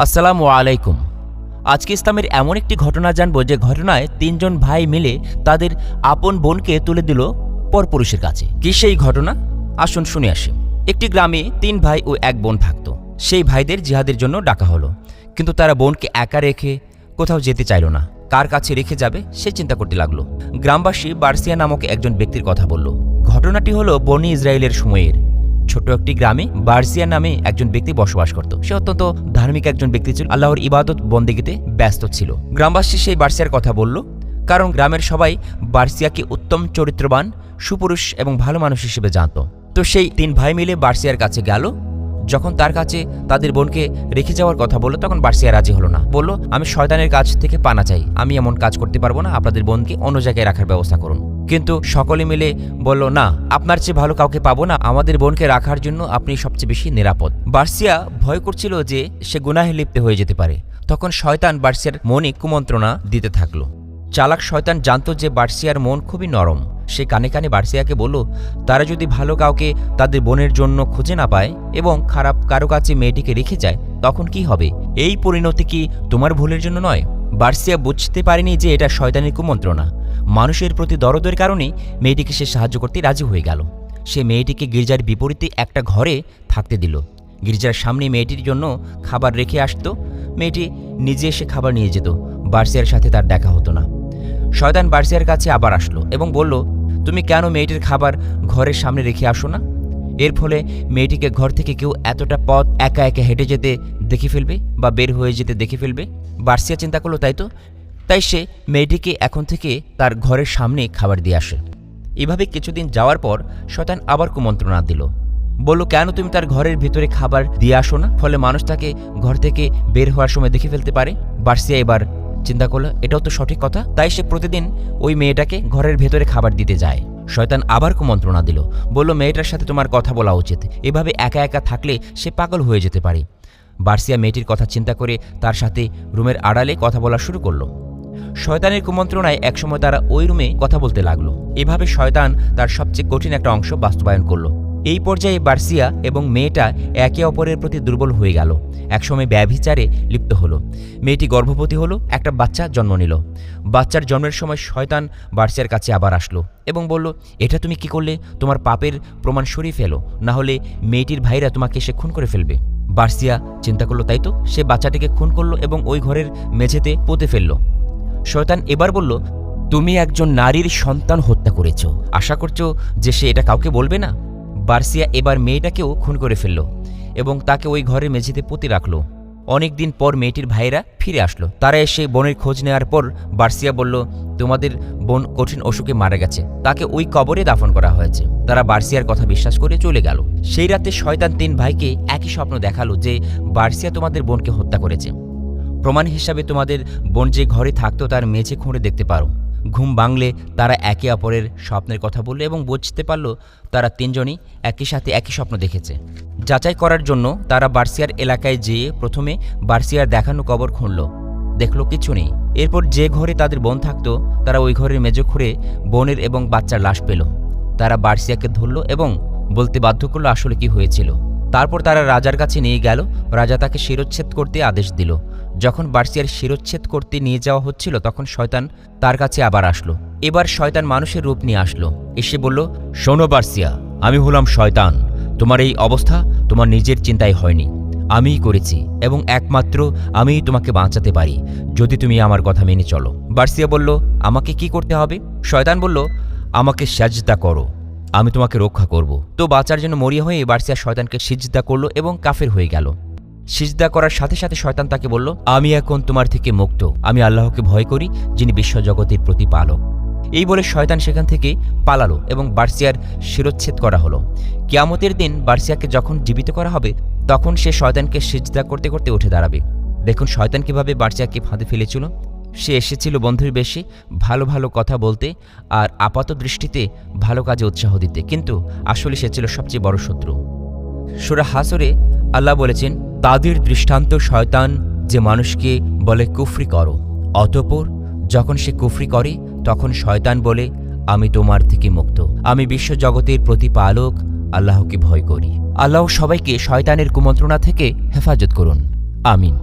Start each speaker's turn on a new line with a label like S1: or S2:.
S1: আসসালামু আলাইকুম। আজকে ইসলামের এমন একটি ঘটনা জানব যে ঘটনায় তিনজন ভাই মিলে তাদের আপন বোনকে তুলে দিল পরপুরুষের কাছে। কি সেই ঘটনা? আসুন শুনে আসি। একটি গ্রামে তিন ভাই ও এক বোন থাকত। সেই ভাইদের জিহাদের জন্য ডাকা হলো। কিন্তু তারা বোনকে একা রেখে কোথাও যেতে চাইল না। কার কাছে রেখে যাবে সে চিন্তা করতে লাগল। গ্রামবাসী বার্সিয়া নামক একজন ব্যক্তির কথা বলল। ঘটনাটি হলো বনি ইসরায়েলের সময়ের। ছোট একটি গ্রামে বার্সিয়া নামে একজন ব্যক্তি বসবাস করত। সে অত্যন্ত ধার্মিক একজন ব্যক্তি ছিল। আল্লাহর ইবাদত বন্দেগীতে ব্যস্ত ছিল। গ্রামবাসী সেই বার্সিয়ার কথা বলল, কারণ গ্রামের সবাই বার্সিয়াকে উত্তম চরিত্রবান, সুপুরুষ এবং ভালো মানুষ হিসেবে জানত। তো সেই তিন ভাই মিলে বার্সিয়ার কাছে গেল। যখন তার কাছে তাদের বোনকে রেখে যাওয়ার কথা বলল, তখন বার্সিয়া রাজি হলো না। বলল, আমি শয়তানের কাছ থেকে পানা চাই। আমি এমন কাজ করতে পারব না। আপনাদের বোনকে অন্য জায়গায় রাখার ব্যবস্থা করুন। কিন্তু সকলে মিলে বলল, না, আপনার চেয়ে ভালো কাউকে পাবো না। আমাদের বোনকে রাখার জন্য আপনি সবচেয়ে বেশি নিরাপদ। বার্সিয়া ভয় করছিল যে সে গুনাহে লিপ্ত হয়ে যেতে পারে। তখন শয়তান বার্সিয়ার মনে কুমন্ত্রণা দিতে থাকল। চালাক শয়তান জানত যে বার্সিয়ার মন খুবই নরম। সে কানে কানে বার্সিয়াকে বলল, তারা যদি ভালো কাউকে তাদের বোনের জন্য খুঁজে না পায় এবং খারাপ কারও কাছে মেয়েটিকে রেখে যায়, তখন কি হবে? এই পরিণতি কি তোমার ভুলের জন্য নয়? বার্সিয়া বুঝতে পারেনি যে এটা শয়তানের কুমন্ত্রণা। মানুষের প্রতি দরদের কারণেই মেয়েটিকে সে সাহায্য করতে রাজি হয়ে গেল। সে মেয়েটিকে গির্জার বিপরীতে একটা ঘরে থাকতে দিল। গির্জার সামনে মেয়েটির জন্য খাবার রেখে আসতো। মেয়েটি নিজে এসে খাবার নিয়ে যেত। বার্সিয়ার সাথে তার দেখা হতো না। শয়তান বার্সিয়ার কাছে আবার আসলো এবং বলল, তুমি কেন মেয়েটির খাবার ঘরের সামনে রেখে আসো না? এর ফলে মেয়েটিকে ঘর থেকে কেউ এতটা পথ একা একা হেঁটে যেতে দেখে ফেলবে বা বের হয়ে যেতে দেখে ফেলবে? বার্সিয়া চিন্তা করল তাই তো? তাই সে মেয়েটিকে এখন থেকে তার ঘরের সামনে খাবার দিয়ে আসে। এভাবে কিছুদিন যাওয়ার পর শতান আবার কুমন্ত্রণা দিল। বলল, কেন তুমি তার ঘরের ভিতরে খাবার দিয়ে আসো না? ফলে মানুষ তাকে ঘর থেকে বের হওয়ার সময় দেখে ফেলতে পারে। বার্সিয়া এবার চিন্তা করল, এটাও তো সঠিক কথা। তাই সে প্রতিদিন ওই মেয়েটাকে ঘরের ভেতরে খাবার দিতে যায়। শয়তান আবার কুমন্ত্রণা দিল। বলল, মেয়েটার সাথে তোমার কথা বলা উচিত। এভাবে একা একা থাকলে সে পাগল হয়ে যেতে পারে। বার্সিয়া মেয়েটির কথা চিন্তা করে তার সাথে রুমের আড়ালে কথা বলা শুরু করল। শয়তানের কুমন্ত্রণায় একসময় তারা ওই রুমে কথা বলতে লাগল। এভাবে শয়তান তার সবচেয়ে কঠিন একটা অংশ বাস্তবায়ন করল। এই পর্যায়ে বার্সিয়া এবং মেয়েটা একে অপরের প্রতি দুর্বল হয়ে গেল। একসময় ব্যভিচারে লিপ্ত হলো। মেয়েটি গর্ভবতী হলো, একটা বাচ্চা জন্ম নিল। বাচ্চার জন্মের সময় শয়তান বার্সিয়ার কাছে আবার আসলো এবং বলল, এটা তুমি কি করলে? তোমার পাপের প্রমাণ সরিয়ে ফেলো, না হলে মেয়েটির ভাইরা তোমাকে সে খুন করে ফেলবে। বার্সিয়া চিন্তা করল, তাই তো, সে বাচ্চাটিকে খুন করল এবং ওই ঘরের মেঝেতে পুঁতে ফেলল। শয়তান এবার বলল, তুমি একজন নারীর সন্তান হত্যা করেছ। আশা করছ যে সে এটা কাউকে বলবে না? বার্সিয়া এবার মেয়েটাকেও খুন করে ফেলল এবং তাকে ওই ঘরের মেঝেতে পুঁতে রাখল। অনেক দিন পর মেয়েটির ভাইয়েরা ফিরে আসলো। তারা এসে বোনের খোঁজ নেওয়ার পর বার্সিয়া বলল, তোমাদের বোন কঠিন অসুখে মারা গেছে। তাকে ওই কবরে দাফন করা হয়েছে। তারা বার্সিয়ার কথা বিশ্বাস করে চলে গেল। সেই রাতে শয়তান তিন ভাইকে একই স্বপ্ন দেখাল যে বার্সিয়া তোমাদের বোনকে হত্যা করেছে। প্রমাণ হিসাবে তোমাদের বোন যে ঘরে থাকতো তার মেঝে খুঁড়ে দেখতে পারো। ঘুম বাংলে তারা একে অপরের স্বপ্নের কথা বলল এবং বুঝতে পারল তারা তিনজনই একই সাথে একই স্বপ্ন দেখেছে। যাচাই করার জন্য তারা বার্সিয়ার এলাকায় যেয়ে প্রথমে বার্সিয়ার দেখানো কবর খুঁড়ল। দেখল কিছু নেই। এরপর যে ঘরে তাদের বোন থাকতো, তারা ওই ঘরের মেজো খুঁড়ে বোনের এবং বাচ্চার লাশ পেল। তারা বার্সিয়াকে ধরল এবং বলতে বাধ্য করল আসলে কি হয়েছিল। তারপর তারা রাজার কাছে নিয়ে গেল। রাজা তাকে শিরোচ্ছেদ করতে আদেশ দিল। যখন বার্সিয়ার শিরোচ্ছেদ করতে নিয়ে যাওয়া হচ্ছিল, তখন শয়তান তার কাছে আবার আসলো। এবার শয়তান মানুষের রূপ নিয়ে আসলো। এসে বলল, শোনো বার্সিয়া, আমি হলাম শয়তান। তোমার এই অবস্থা তোমার নিজের চিন্তায় হয়নি। আমিই করেছি এবং একমাত্র আমিই তোমাকে বাঁচাতে পারি, যদি তুমি আমার কথা মেনে চলো। বার্সিয়া বলল, আমাকে কি করতে হবে? শয়তান বলল, আমাকে সাজদা করো, আমি তোমাকে রক্ষা করব। তো বাঁচার জন্য মরিয়া হয়ে বার্সিয়া শয়তানকে সিজদা করল এবং কাফের হয়ে গেল। সিজদা করার সাথে সাথে শয়তান তাকে বলল, আমি এখন তোমার থেকে মুক্ত। আমি আল্লাহকে ভয় করি, যিনি বিশ্বজগতের প্রতিপালক। এই বলে শয়তান সেখান থেকে পালালো এবং বার্সিয়ার শিরোচ্ছেদ করা হলো। কিয়ামতের দিন বার্সিয়াকে যখন জীবিত করা হবে, তখন সে শয়তানকে সিজদা করতে করতে উঠে দাঁড়াবে। দেখুন শয়তান কীভাবে বার্সিয়াকে ফাঁদে ফেলেছিল সে এসেছিল বন্ধুর বেশে, ভালো ভালো কথা বলতে আর আপাত দৃষ্টিতে ভালো কাজে উৎসাহ দিতে। কিন্তু আসলে সে ছিল সবচেয়ে বড় শত্রু। সুরা হাসরে আল্লাহ বলেছেন তাদের দৃষ্টান্ত শয়তান যে মানুষকে বলে কুফরি করো। অতপর যখন সে কুফরি করে, তখন শয়তান বলে, আমি তোমার থেকে মুক্ত। আমি বিশ্বজগতের প্রতিপালক, আল্লাহকে ভয় করি। আল্লাহ সবাইকে শয়তানের কুমন্ত্রণা থেকে হেফাজত করুন। আমিন।